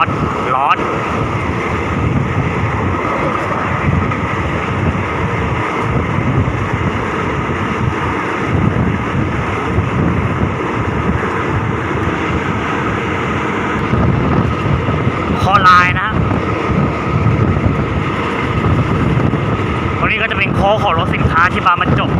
อนร้อนคอลายนะตรงนี้ก็จะเป็นโค้ของรถสินค้าที่มามันจบ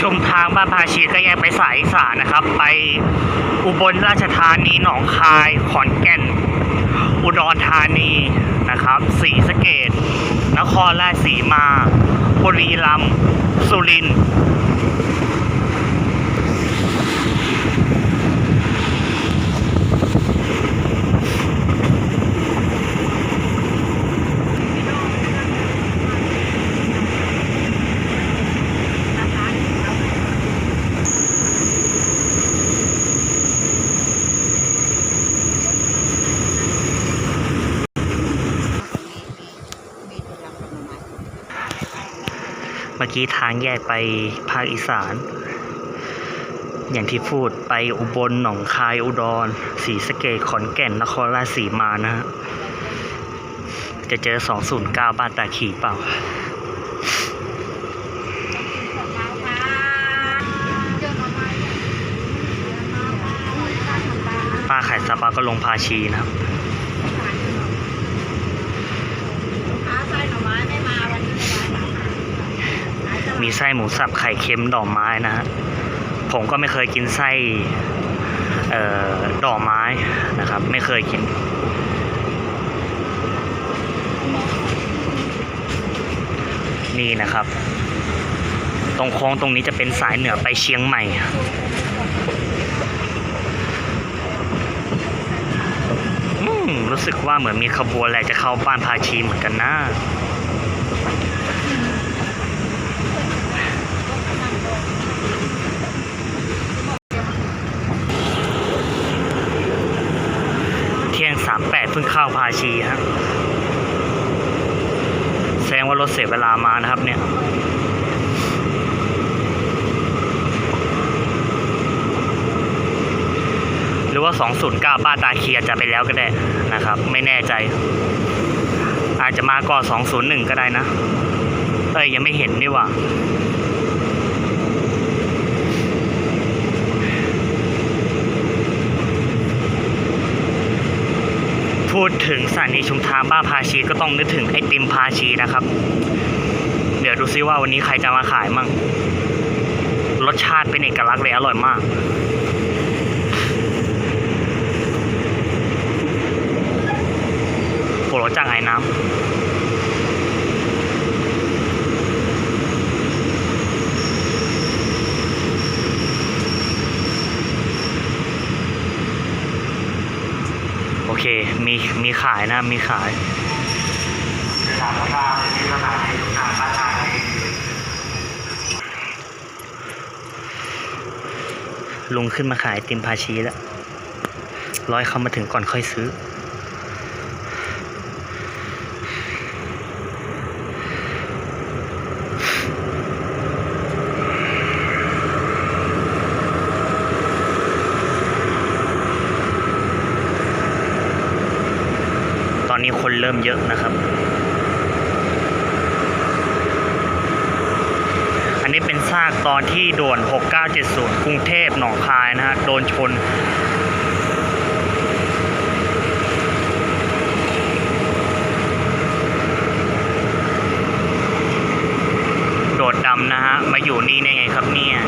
ชมทางบ้านพาชีก็ยังไปสายอีสานนะครับ ไปอุบลราชธานีหนองคาย ขอนแก่น อุดรธานีนะครับศรีสะเกดนครราชสีมา บุรีรัมย์สุรินทร์ มื่อกี้ทางแยกไปภาคอีสาน อย่างที่พูดไปอุบลหนองคายอุดรศรีสะเกดขอนแก่นนครราชสีมานะฮะจะเจอ 209 บ้านตาขี่เปล่าป้าขายซาปาก็ลงพาชีนะครับ มีไส้หมูสับไข่เค็มดอกไม้นะฮะผมก็ไม่เคยกินไส้เอ่อดอกไม้นะครับ ไม่เคยกิน นี่นะครับ ตรงโค้งตรงนี้จะเป็นสายเหนือไปเชียงใหม่มรู้สึกว่าเหมือนมีขบวนอะไรจะเข้าบ้านพาชีเหมือนกันนะ เที่ยงสามแปด เพิ่งเข้าพาชีฮะแสดงว่ารถเสียเวลามานะครับ เนี่ยหรือว่า 209 บ้านตาเคียจะไปแล้วก็ได้นะครับ ไม่แน่ใจ อาจจะมาก่อน201 ก็ได้นะ เอ้ยยังไม่เห็นนี่ว่า ถึงสถานีชุมทางบ้านพาชีก็ต้องนึกถึงไอติมพาชีนะครับ เดี๋ยวดูซิว่าวันนี้ใครจะมาขายมั่ง รสชาติเป็นเอกลักษณ์เลยอร่อยมากโหรสจากไอ้น้ำ เคมีมีขายนะมีขายลุงขึ้นมาขายติมพาชีแล้วร้อยเขามาถึงก่อนค่อยซื้อ อนนี้คนเริ่มเยอะนะครับ อันนี้เป็นซากตอนที่ด่วน 6970 กรุงเทพหนองคายนะฮะ โดนชนโดดดำนะฮะ มาอยู่นี่ได้ไงครับเนี่ย